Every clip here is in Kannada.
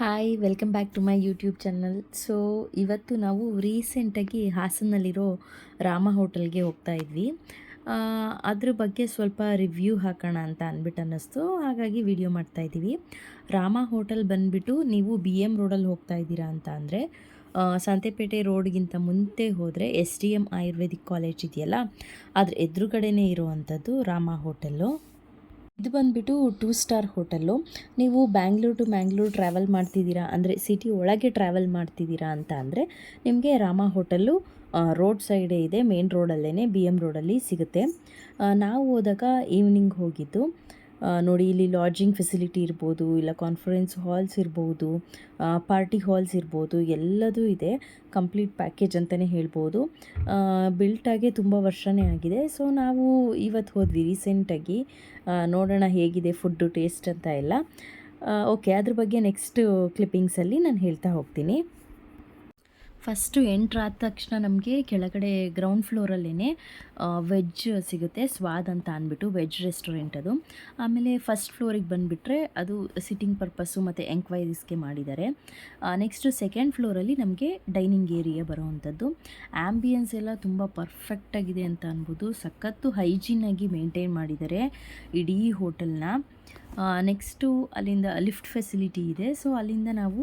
Hi welcome back to my YouTube channel so ಇವತ್ತು ನಾವು ರೀಸೆಂಟಾಗಿ ಹಾಸನಲ್ಲಿರೋ ರಾಮ ಹೋಟೆಲ್ಗೆ ಹೋಗ್ತಾ ಇದ್ವಿ. ಅದ್ರ ಬಗ್ಗೆ ಸ್ವಲ್ಪ ರಿವ್ಯೂ ಹಾಕೋಣ ಅಂತ ಅಂದ್ಬಿಟ್ಟು ಅನ್ನಿಸ್ತು. ಹಾಗಾಗಿ ವಿಡಿಯೋ ಮಾಡ್ತಾ ಇದ್ದೀವಿ. ರಾಮ ಹೋಟೆಲ್ ಬಂದುಬಿಟ್ಟು ನೀವು ಬಿ ಎಂ ರೋಡಲ್ಲಿ ಹೋಗ್ತಾ ಇದ್ದೀರಾ ಅಂತ ಅಂದರೆ ಸಂತೆಪೇಟೆ ರೋಡ್ಗಿಂತ ಮುಂದೆ ಹೋದರೆ S D M ayurvedic college ಇದೆಯಲ್ಲ, ಅದ್ರ ಎದುರುಗಡೆನೇ ಇರುವಂಥದ್ದು ರಾಮ ಹೋಟೆಲ್ಲು. ಇದು ಬಂದುಬಿಟ್ಟು ಟೂ ಸ್ಟಾರ್ ಹೋಟೆಲ್ಲು. ನೀವು ಬ್ಯಾಂಗ್ಳೂರ್ ಟು ಮ್ಯಾಂಗ್ಳೂರ್ ಟ್ರಾವೆಲ್ ಮಾಡ್ತಿದ್ದೀರಾ ಅಂದರೆ ಸಿಟಿ ಒಳಗೆ ಟ್ರಾವೆಲ್ ಮಾಡ್ತಿದ್ದೀರಾ ಅಂತ ಅಂದರೆ ನಿಮಗೆ ರಾಮ ಹೋಟೆಲ್ಲು ರೋಡ್ ಸೈಡೇ ಇದೆ, ಮೇನ್ ರೋಡಲ್ಲೇ ಬಿ ಎಂ ರೋಡಲ್ಲಿ ಸಿಗುತ್ತೆ. ನಾವು ಹೋದಾಗ ಈವ್ನಿಂಗ್ ಹೋಗಿದ್ದು ನೋಡಿ, ಇಲ್ಲಿ ಲಾಡ್ಜಿಂಗ್ ಫೆಸಿಲಿಟಿ ಇರ್ಬೋದು, ಇಲ್ಲ ಕಾನ್ಫರೆನ್ಸ್ ಹಾಲ್ಸ್ ಇರ್ಬೋದು ಪಾರ್ಟಿ ಹಾಲ್ಸ್ ಇರ್ಬೋದು, ಎಲ್ಲದೂ ಇದೆ. ಕಂಪ್ಲೀಟ್ ಪ್ಯಾಕೇಜ್ ಅಂತಲೇ ಹೇಳ್ಬೋದು. ಬಿಲ್ಟಾಗೆ ತುಂಬ ವರ್ಷನೇ ಆಗಿದೆ. ಸೊ ನಾವು ಇವತ್ತು ಹೋದ್ವಿ ರೀಸೆಂಟಾಗಿ ನೋಡೋಣ ಹೇಗಿದೆ ಫುಡ್ಡು ಟೇಸ್ಟ್ ಅಂತ ಎಲ್ಲ. ಓಕೆ ಅದ್ರ ಬಗ್ಗೆ ನೆಕ್ಸ್ಟ್ ಕ್ಲಿಪ್ಪಿಂಗ್ಸಲ್ಲಿ ನಾನು ಹೇಳ್ತಾ ಹೋಗ್ತೀನಿ. ಫಸ್ಟು ಎಂಟ್ರಾದ ತಕ್ಷಣ ನಮಗೆ ಕೆಳಗಡೆ ಗ್ರೌಂಡ್ ಫ್ಲೋರಲ್ಲೇ ವೆಜ್ ಸಿಗುತ್ತೆ, ಸ್ವಾದ್ ಅಂತ ಅಂದ್ಬಿಟ್ಟು ವೆಜ್ ರೆಸ್ಟೋರೆಂಟ್ ಅದು. ಆಮೇಲೆ ಫಸ್ಟ್ ಫ್ಲೋರಿಗೆ ಬಂದುಬಿಟ್ರೆ ಅದು ಸಿಟ್ಟಿಂಗ್ ಪರ್ಪಸ್ಸು ಮತ್ತು ಎಂಕ್ವೈರೀಸ್ಗೆ ಮಾಡಿದ್ದಾರೆ. ನೆಕ್ಸ್ಟು ಸೆಕೆಂಡ್ ಫ್ಲೋರಲ್ಲಿ ನಮಗೆ ಡೈನಿಂಗ್ ಏರಿಯಾ ಬರೋವಂಥದ್ದು. ಆ್ಯಂಬಿಯನ್ಸ್ ಎಲ್ಲ ತುಂಬ ಪರ್ಫೆಕ್ಟಾಗಿದೆ ಅಂತ ಅನ್ಬೋದು. ಸಖತ್ತು ಹೈಜೀನಾಗಿ ಮೇಂಟೈನ್ ಮಾಡಿದ್ದಾರೆ ಇಡೀ ಹೋಟೆಲ್ನ ನೆಕ್ಸ್ಟು ಅಲ್ಲಿಂದ ಲಿಫ್ಟ್ ಫೆಸಿಲಿಟಿ ಇದೆ. ಸೊ ಅಲ್ಲಿಂದ ನಾವು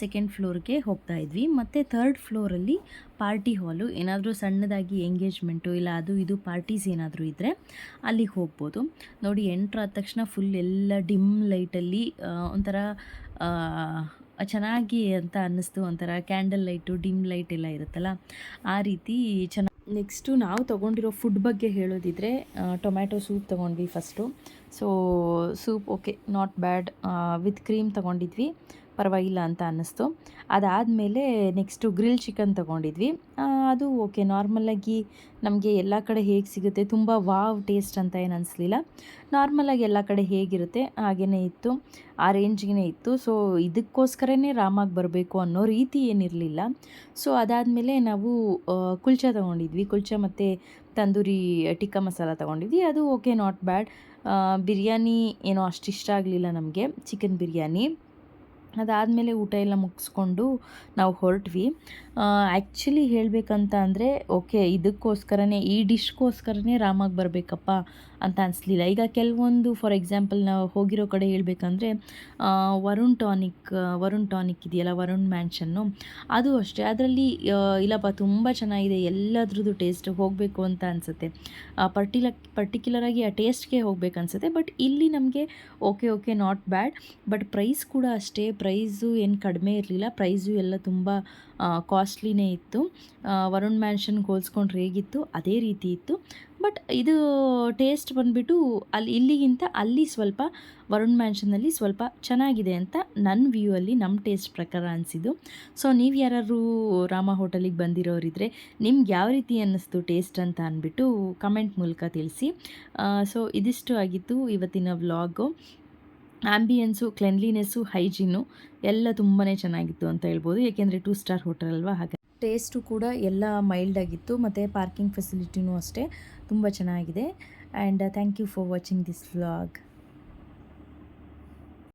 ಸೆಕೆಂಡ್ ಫ್ಲೋರ್ಗೆ ಹೋಗ್ತಾ ಇದ್ವಿ. ಮತ್ತು ಥರ್ಡ್ ಫ್ಲೋರಲ್ಲಿ ಪಾರ್ಟಿ ಹಾಲು ಏನಾದರೂ ಸಣ್ಣದಾಗಿ ಎಂಗೇಜ್ಮೆಂಟು ಇಲ್ಲ ಅದು ಇದು ಪಾರ್ಟೀಸ್ ಏನಾದರೂ ಇದ್ದರೆ ಅಲ್ಲಿಗೆ ಹೋಗ್ಬೋದು. ನೋಡಿ ಎಂಟ್ರ್ ಆದ ತಕ್ಷಣ ಫುಲ್ ಎಲ್ಲ ಡಿಮ್ ಲೈಟಲ್ಲಿ ಒಂಥರ ಚೆನ್ನಾಗಿ ಅಂತ ಅನ್ನಿಸ್ತು. ಒಂಥರ ಕ್ಯಾಂಡಲ್ ಲೈಟು ಡಿಮ್ ಲೈಟ್ ಎಲ್ಲ ಇರುತ್ತಲ್ಲ, ಆ ರೀತಿ ಚೆನ್ನಾಗಿ ನೆಕ್ಸ್ಟು ನಾವು ತೊಗೊಂಡಿರೋ ಫುಡ್ ಬಗ್ಗೆ ಹೇಳೋದಿದ್ರೆ ಟೊಮ್ಯಾಟೊ ಸೂಪ್ ತೊಗೊಂಡ್ವಿ first so soup okay not bad with cream ತೊಗೊಂಡಿದ್ವಿ. ಪರವಾಗಿಲ್ಲ ಅಂತ ಅನ್ನಿಸ್ತು. ಅದಾದಮೇಲೆ ನೆಕ್ಸ್ಟು ಗ್ರಿಲ್ ಚಿಕನ್ ತೊಗೊಂಡಿದ್ವಿ. ಅದು ಓಕೆ ನಾರ್ಮಲಾಗಿ ನಮಗೆ ಎಲ್ಲ ಕಡೆ ಹೇಗೆ ಸಿಗುತ್ತೆ? ತುಂಬ ವಾವ್ ಟೇಸ್ಟ್ ಅಂತ ಏನು ಅನಿಸ್ಲಿಲ್ಲ. ನಾರ್ಮಲಾಗಿ ಎಲ್ಲ ಕಡೆ ಹೇಗಿರುತ್ತೆ? ಹಾಗೇ ಇತ್ತು. ಆ ರೇಂಜ್ಗೆ ಇತ್ತು. ಸೊ ಇದಕ್ಕೋಸ್ಕರನೇ ರಾಮಾಗಿ ಬರಬೇಕು ಅನ್ನೋ ರೀತಿ ಏನಿರಲಿಲ್ಲ. ಸೊ ಅದಾದಮೇಲೆ ನಾವು ಕುಲ್ಚ ತೊಗೊಂಡಿದ್ವಿ. ಕುಲ್ಚಾ ಮತ್ತು ತಂದೂರಿ ಟಿಕ್ಕಾ ಮಸಾಲ ತೊಗೊಂಡಿದ್ವಿ. ಅದು ಓಕೆ ನಾಟ್ ಬ್ಯಾಡ್ ಬಿರಿಯಾನಿ ಏನೋ ಅಷ್ಟು ಇಷ್ಟ ಆಗಲಿಲ್ಲ ನಮಗೆ ಚಿಕನ್ ಬಿರಿಯಾನಿ. ಅದಾದಮೇಲೆ ಊಟ ಎಲ್ಲ ಮುಗಿಸ್ಕೊಂಡು ನಾವು ಹೊರಟ್ವಿ. ಆ್ಯಕ್ಚುಲಿ ಹೇಳಬೇಕಂತ ಅಂದರೆ ಓಕೆ ಇದಕ್ಕೋಸ್ಕರನೇ, ಈ ಡಿಶ್ಗೋಸ್ಕರನೇ ರಾಮಾಗಿ ಬರಬೇಕಪ್ಪ ಅಂತ ಅನಿಸ್ಲಿಲ್ಲ. ಈಗ ಕೆಲವೊಂದು ಫಾರ್ ಎಕ್ಸಾಂಪಲ್ ನಾವು ಹೋಗಿರೋ ಕಡೆ ಹೇಳಬೇಕಂದ್ರೆ ವರುಣ್ ಟಾನಿಕ್ ವರುಣ್ ಟಾನಿಕ್ ಇದೆಯಲ್ಲ, ವರುಣ್ ಮ್ಯಾನ್ಷನ್ನು, ಅದು ಅಷ್ಟೇ. ಅದರಲ್ಲಿ ಇಲ್ಲಪ್ಪ, ತುಂಬ ಚೆನ್ನಾಗಿದೆ, ಎಲ್ಲದ್ರದ್ದು ಟೇಸ್ಟ್ ಹೋಗಬೇಕು ಅಂತ ಅನಿಸುತ್ತೆ. ಪರ್ಟಿಲ ಪರ್ಟಿಕ್ಯುಲರಾಗಿ ಆ ಟೇಸ್ಟ್ಗೆ ಹೋಗ್ಬೇಕು ಅನಿಸುತ್ತೆ. ಬಟ್ ಇಲ್ಲಿ ನಮಗೆ okay okay not bad but price ಕೂಡ ಅಷ್ಟೇ ಪ್ರೈಸು ಏನು ಕಡಿಮೆ ಇರಲಿಲ್ಲ. ಪ್ರೈಸು ಎಲ್ಲ ತುಂಬ ಕಾಸ್ಟ್ಲಿನೇ ಇತ್ತು. ವರುಣ್ ಮ್ಯಾನ್ಷನ್ ಹೋಲ್ಸ್ಕೊಂಡ್ರೆ ಹೇಗಿತ್ತು ಅದೇ ರೀತಿ ಇತ್ತು. ಬಟ್ ಇದು ಟೇಸ್ಟ್ ಬಂದುಬಿಟ್ಟು ಅಲ್ಲಿ, ಇಲ್ಲಿಗಿಂತ ಅಲ್ಲಿ ಸ್ವಲ್ಪ ವರುಣ್ ಮ್ಯಾನ್ಷನ್ನಲ್ಲಿ ಸ್ವಲ್ಪ ಚೆನ್ನಾಗಿದೆ ಅಂತ ನನ್ನ ವ್ಯೂ ಅಲ್ಲಿ ನಮ್ಮ ಟೇಸ್ಟ್ ಪ್ರಕಾರ ಅನಿಸಿದ್ದು. ಸೊ, ನೀವು ಯಾರು ರಾಮ ಹೋಟೆಲಿಗೆ ಬಂದಿರೋರಿದ್ರೆ ನಿಮ್ಗೆ ಯಾವ ರೀತಿ ಅನ್ನಿಸ್ತು ಟೇಸ್ಟ್ ಅಂತ ಅಂದ್ಬಿಟ್ಟು ಕಮೆಂಟ್ ಮೂಲಕ ತಿಳಿಸಿ. ಸೊ, ಇದಿಷ್ಟು ಆಗಿತ್ತು ಇವತ್ತಿನ ವ್ಲಾಗು. ಆ್ಯಂಬಿಯನ್ಸು ಕ್ಲೆನ್ಲಿನೆಸ್ಸು ಹೈಜೀನು ಎಲ್ಲ ತುಂಬಾ ಚೆನ್ನಾಗಿತ್ತು ಅಂತ ಹೇಳ್ಬೋದು. ಏಕೆಂದರೆ ಟೂ ಸ್ಟಾರ್ ಹೋಟೆಲ್ ಅಲ್ವಾ? ಹಾಗೆ ಟೇಸ್ಟು ಕೂಡ ಎಲ್ಲ ಮೈಲ್ಡ್ ಆಗಿತ್ತು. ಮತ್ತು ಪಾರ್ಕಿಂಗ್ ಫೆಸಿಲಿಟಿನೂ ಅಷ್ಟೇ ತುಂಬ ಚೆನ್ನಾಗಿದೆ. And thank you for watching this vlog